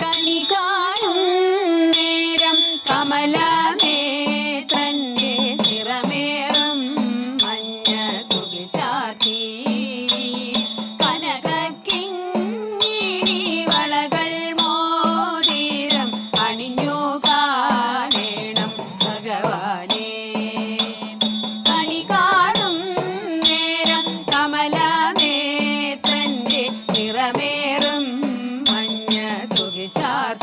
കണി നേരം കമലനേത്രൻ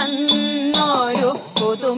വന്നൊരു പുതു